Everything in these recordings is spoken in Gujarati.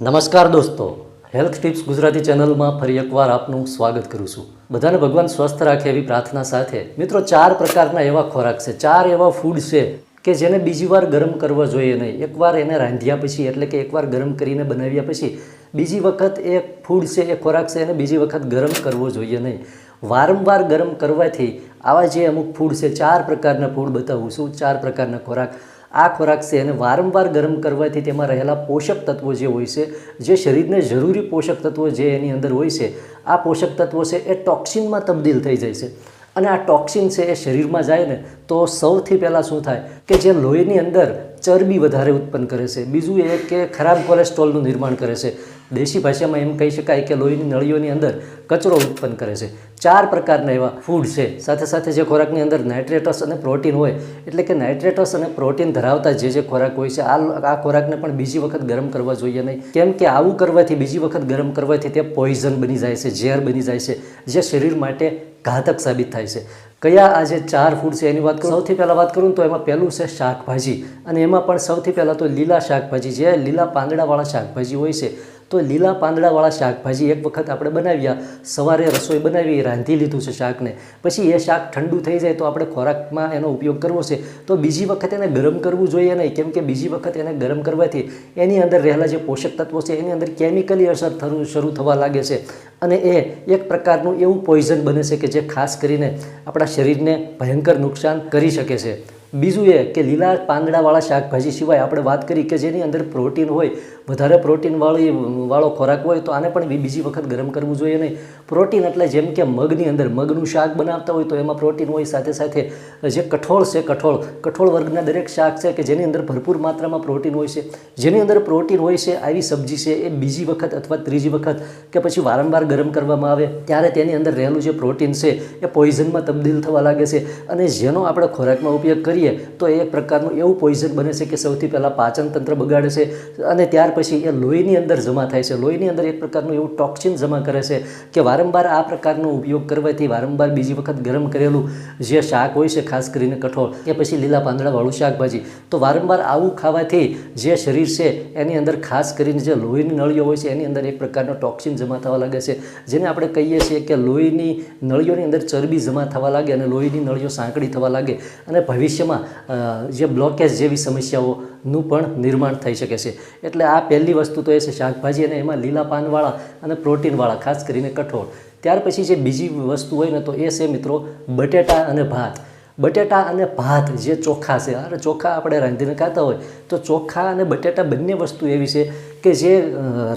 નમસ્કાર દોસ્તો. હેલ્થ ટિપ્સ ગુજરાતી ચેનલમાં ફરી એકવાર આપનું સ્વાગત કરું છું. બધાને ભગવાન સ્વસ્થ રાખે એવી પ્રાર્થના સાથે. મિત્રો, ચાર પ્રકારના એવા ખોરાક છે. ચાર એવા ફૂડ છે કે જેને બીજી વાર ગરમ કરવા જોઈએ નહીં. એકવાર એને રાંધ્યા પછી, એટલે કે એકવાર ગરમ કરીને બનાવ્યા પછી, બીજી વખત એ ફૂડ છે એ ખોરાક છે, એને બીજી વખત ગરમ કરવો જોઈએ નહીં. વારંવાર ગરમ કરવાથી આવા જે અમુક ફૂડ છે, ચાર પ્રકારના ફૂડ બતાવું છું. ચાર પ્રકારના ખોરાક. આ ખોરાક છે એને વારંવાર ગરમ કરવાથી તેમાં રહેલા પોષક તત્વો જે હોય છે, જે શરીરને જરૂરી પોષક તત્વો જે એની અંદર હોય છે, આ પોષક તત્વો છે એ ટોક્સિનમાં તબદીલ થઈ જાય છે. અને આ ટોક્સિન છે એ શરીરમાં જાય ને તો સૌથી પહેલાં શું થાય કે જે લોહીની અંદર ચરબી વધારે ઉત્પન્ન કરે છે. બીજું એ કે ખરાબ કોલેસ્ટ્રોલનું નિર્માણ કરે છે. દેશી ભાષામાં એમ કહી શકાય કે લોહીની નળીઓની અંદર કચરો ઉત્પન્ન કરે છે. ચાર પ્રકારના એવા ફૂડ છે. સાથે સાથે જે ખોરાકની અંદર નાઇટ્રેટસ અને પ્રોટીન હોય, એટલે કે નાઇટ્રેટસ અને પ્રોટીન ધરાવતા જે જે ખોરાક હોય છે, આ આ ખોરાકને પણ બીજી વખત ગરમ કરવા જોઈએ નહીં. કેમ કે આવું કરવાથી, બીજી વખત ગરમ કરવાથી તે પોઈઝન બની જાય છે, ઝેર બની જાય છે, જે શરીર માટે ઘાતક સાબિત થાય છે. કયા આ જે ચાર ફૂડ છે એની વાત કરું? સૌથી પહેલાં વાત કરું તો એમાં પહેલું છે શાકભાજી. અને એમાં પણ સૌથી પહેલાં તો લીલા શાકભાજી જે લીલા પાંદડાવાળા શાકભાજી હોય છે. તો લીલા પાંદડાવાળા શાકભાજી એક વખત આપણે બનાવ્યા. સવારે રસોઈ બનાવી, રાંધી લીધું છે શાકને. પછી એ શાક ઠંડુ થઈ જાય તો આપણે ખોરાકમાં એનો ઉપયોગ કરવો છે. તો બીજી વખત એને ગરમ કરવું જોઈએ નહીં, કેમ કે બીજી વખત એને ગરમ કરવાથી એની અંદર રહેલા જે પોષક તત્વો છે, એની અંદર કેમિકલી અસર થવું શરૂ થવા લાગે છે. અને એ એક પ્રકારનું એવું પોઈઝન બને છે કે જે ખાસ કરીને આપણા શરીરને ભયંકર નુકસાન કરી શકે છે. બીજું એ કે લીલા પાંદડાવાળા શાકભાજી સિવાય આપણે વાત કરી કે જેની અંદર પ્રોટીન હોય, વધારે પ્રોટીનવાળી વાળો ખોરાક હોય, તો આને પણ બીજી વખત ગરમ કરવું જોઈએ નહીં. પ્રોટીન એટલે જેમ કે મગની અંદર મગનું શાક બનાવતા હોય તો એમાં પ્રોટીન હોય, સાથે સાથે જે કઠોળ છે કઠોળ કઠોળ વર્ગના દરેક શાક છે કે જેની અંદર ભરપૂર માત્રામાં પ્રોટીન હોય છે. જેની અંદર પ્રોટીન હોય છે, આવી સબ્જી છે એ બીજી વખત અથવા ત્રીજી વખત કે પછી વારંવાર ગરમ કરવામાં આવે, ત્યારે તેની અંદર રહેલું જે પ્રોટીન છે એ પોઈઝનમાં તબદીલ થવા લાગે છે. અને જેનો આપણે ખોરાકમાં ઉપયોગ કરીએ તો એ પ્રકારનું એવું પોઈઝન બને છે કે સૌથી પહેલાં પાચન તંત્ર બગાડે છે અને ત્યાર પછી એ લોહીની અંદર જમા થાય છે. લોહીની અંદર એક પ્રકારનું એવું ટોક્સિન જમા કરે છે કે વારંવાર આ પ્રકારનો ઉપયોગ કરવાથી વારંવાર બીજી વખત ગરમ કરેલું જે શાક હોય છે, ખાસ કરીને કઠોળ, કે પછી લીલા પાંદડાવાળું શાકભાજી, તો વારંવાર આવું ખાવાથી જે શરીર છે એની અંદર ખાસ કરીને જે લોહીની નળીઓ હોય છે, એની અંદર એક પ્રકારનો ટોક્સિન જમા થવા લાગે છે. જેને આપણે કહીએ છીએ કે લોહીની નળીઓની અંદર ચરબી જમા થવા લાગે અને લોહીની નળીઓ સાંકડી થવા લાગે અને ભવિષ્યમાં અ, જે બ્લોકેજ જેવી સમસ્યાઓનું પણ નિર્માણ થઈ શકે છે. એટલે આ પહેલી વસ્તુ તો એ છે શાકભાજી અને એમાં લીલા પાનવાળા અને પ્રોટીનવાળા ખાસ કરીને કઠોળ. ત્યાર પછી જે બીજી વસ્તુ હોય ને તો એ છે મિત્રો બટેટા અને ભાત. બટેટા અને ભાત જે ચોખા છે અરે ચોખા આપણે રાંધીને ખાતા હોય તો ચોખા અને બટેટા બંને વસ્તુ એવી છે કે જે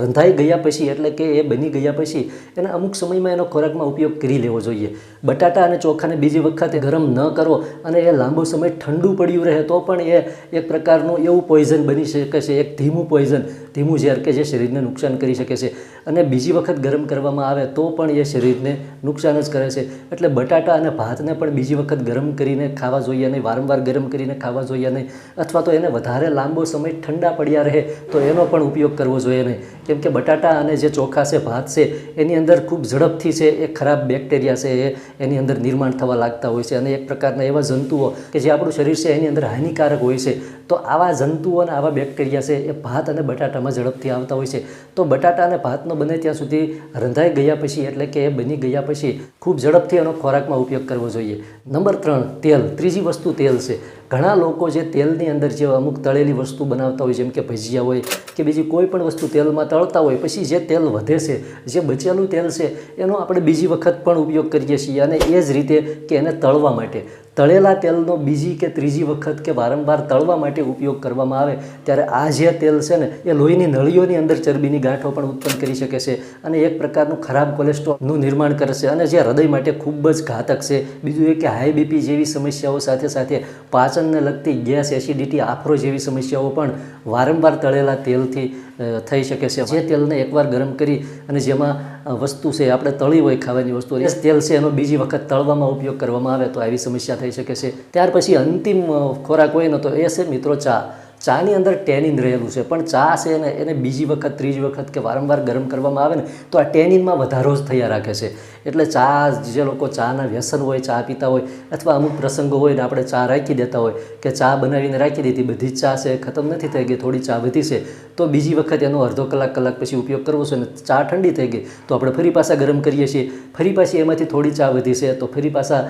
રંધાઈ ગયા પછી, એટલે કે એ બની ગયા પછી, એને અમુક સમયમાં એનો ખોરાકમાં ઉપયોગ કરી લેવો જોઈએ. બટાટા અને ચોખાને બીજી વખતે ગરમ ન કરો અને એ લાંબો સમય ઠંડુ પડ્યું રહે તો પણ એ એક પ્રકારનું એવું પોઈઝન બની શકે છે, એક ધીમું પોઈઝન ધીમું ઝેર કે જે શરીરને નુકસાન કરી શકે છે. અને બીજી વખત ગરમ કરવામાં આવે તો પણ એ શરીરને નુકસાન જ કરે છે. એટલે બટાટા અને ભાતને પણ બીજી વખત ગરમ કરીને ખાવા જોઈએ નહીં વારંવાર ગરમ કરીને ખાવા જોઈએ નહીં અથવા તો એને વધારે લાંબો સમય ઠંડા પડ્યા રહે તો એનો પણ ઉપયોગ કરવો જોઈએ નહીં. કેમ કે બટાટા અને જે ચોખા છે, ભાત છે, એની અંદર ખૂબ ઝડપથી છે, એ ખરાબ બેક્ટેરિયા છે, એ એની અંદર નિર્માણ થવા લાગતા હોય છે. અને એક પ્રકારના એવા જંતુઓ કે જે આપણું શરીર છે, એની અંદર હાનિકારક હોય છે. તો આવા જંતુઓ અને આવા બેક્ટેરિયા છે, એ ભાત અને બટાટામાં ઝડપથી આવતા હોય છે. તો બટાટા અને ભાતનો બને ત્યાં સુધી રંધાઈ ગયા પછી, એટલે કે એ બની ગયા પછી, ખૂબ ઝડપથી એનો ખોરાકમાં ઉપયોગ કરવો જોઈએ. નંબર ત્રણ, તેલ. ત્રીજી વસ્તુ તેલ છે. ઘણા લોકો જે તેલની અંદર જે અમુક તળેલી વસ્તુ બનાવતા હોય, જેમ કે ભજીયા હોય કે બીજી કોઈ પણ વસ્તુ તેલમાં તળતા હોય, પછી જે તેલ વધે છે, જે બચેલું તેલ છે, એનો આપણે બીજી વખત પણ ઉપયોગ કરીએ છીએ અને એ જ રીતે કે એને તળવા માટે. તળેલા તેલનો બીજી કે ત્રીજી વખત કે વારંવાર તળવા માટે ઉપયોગ કરવામાં આવે, ત્યારે આ જે તેલ છે ને, એ લોહીની નળીઓની અંદર ચરબીની ગાંઠો પણ ઉત્પન્ન કરી શકે છે અને એક પ્રકારનું ખરાબ કોલેસ્ટ્રોલનું નિર્માણ કરે છે અને જે હૃદય માટે ખૂબ જ ઘાતક છે. બીજું એ કે હાઈ બીપી જેવી સમસ્યાઓ સાથે સાથે પાચનને લગતી ગેસ એસિડિટી, આફરો જેવી સમસ્યાઓ પણ વારંવાર તળેલા તેલથી થઈ શકે છે. જે તેલને એકવાર ગરમ કરી અને જેમાં વસ્તુ છે, આપણે તળી હોય ખાવાની વસ્તુ. એ તેલ છે, એનો બીજી વખત તળવામાં ઉપયોગ કરવામાં આવે તો આવી સમસ્યા થઈ શકે છે. ત્યાર પછી અંતિમ ખોરાક હોય ને તો એ છે મિત્રો ચા. ચાની અંદર ટેનિન રહેલું છે. પણ ચા છે એને એને બીજી વખત, ત્રીજી વખત કે વારંવાર ગરમ કરવામાં આવે ને, તો આ ટેનિનમાં વધારો જ થયા રાખે છે. એટલે ચા, જે લોકો ચાના વ્યસન હોય, ચા પીતા હોય, અથવા અમુક પ્રસંગો હોય ને આપણે ચા રાખી દેતા હોય, કે ચા બનાવીને રાખી દીધી, બધી ચા છે, ખતમ નથી થઈ ગઈ, થોડી ચા વધી છે, તો બીજી વખત એનો અડધો કલાક કલાક પછી ઉપયોગ કરવો છે ને, ચા ઠંડી થઈ ગઈ, તો આપણે ફરી પાછા ગરમ કરીએ છીએ. ફરી પાછી એમાંથી થોડી ચા વધી છે, તો ફરી પાછા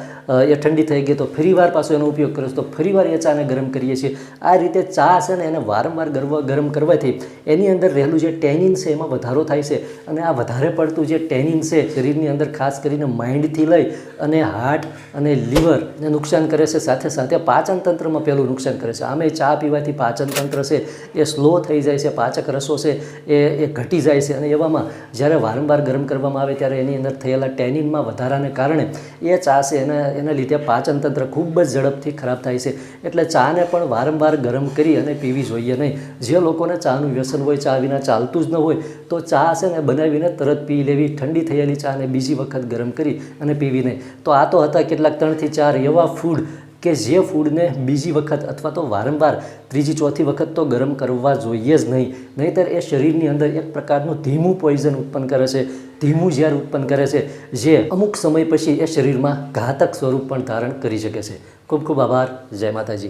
એ ઠંડી થઈ ગઈ, તો ફરી વાર પાછો એનો ઉપયોગ કરો તો ફરી વાર એ ચાને ગરમ કરીએ છીએ. આ રીતે ચા છે ને એને વારંવાર ગરમ ગરમ કરવાથી એની અંદર રહેલું જે ટેનિન છે એમાં વધારો થાય છે. અને આ વધારે પડતું જે ટેનિન છે, શરીરની અંદર ખાસ કરીને માઇન્ડથી લઈ અને હાર્ટ અને લીવરને નુકસાન કરે છે. સાથે સાથે પાચન તંત્રમાં પહેલું નુકસાન કરે છે. આમે ચા પીવાથી પાચન તંત્ર છે એ સ્લો થઈ જાય છે, પાચક રસો છે એ એ ઘટી જાય છે. અને એવામાં જ્યારે વારંવાર ગરમ કરવામાં આવે ત્યારે એની અંદર થયેલા ટેનિનમાં વધારાને કારણે એ ચા છે એના એના લીધે પાચન તંત્ર ખૂબ જ ઝડપથી ખરાબ થાય છે. એટલે ચાને પણ વારંવાર ગરમ કરી અને પીવી જોઈએ નહીં. જે લોકોને ચાનું વ્યસન હોય, ચા વિના ચાલતું જ ન હોય, તો ચા છે ને બનાવીને તરત પી લેવી, ઠંડી થયેલી ચાને બીજી વખત ગરમ કરી અને પીવી નહીં. તો આ તો હતા કેટલાક ત્રણથી ચાર એવા ફૂડ કે જે ફૂડને બીજી વખત અથવા તો વારંવાર ત્રીજી, ચોથી વખત તો ગરમ કરવા જોઈએ જ નહીં. નહીંતર એ શરીરની અંદર એક પ્રકારનું ધીમું પોઈઝન ઉત્પન્ન કરે છે. ધીમું ઝેર ઉત્પન્ન કરે છે, જે અમુક સમય પછી એ શરીરમાં ઘાતક સ્વરૂપ પણ ધારણ કરી શકે છે. ખૂબ ખૂબ આભાર. જય માતાજી.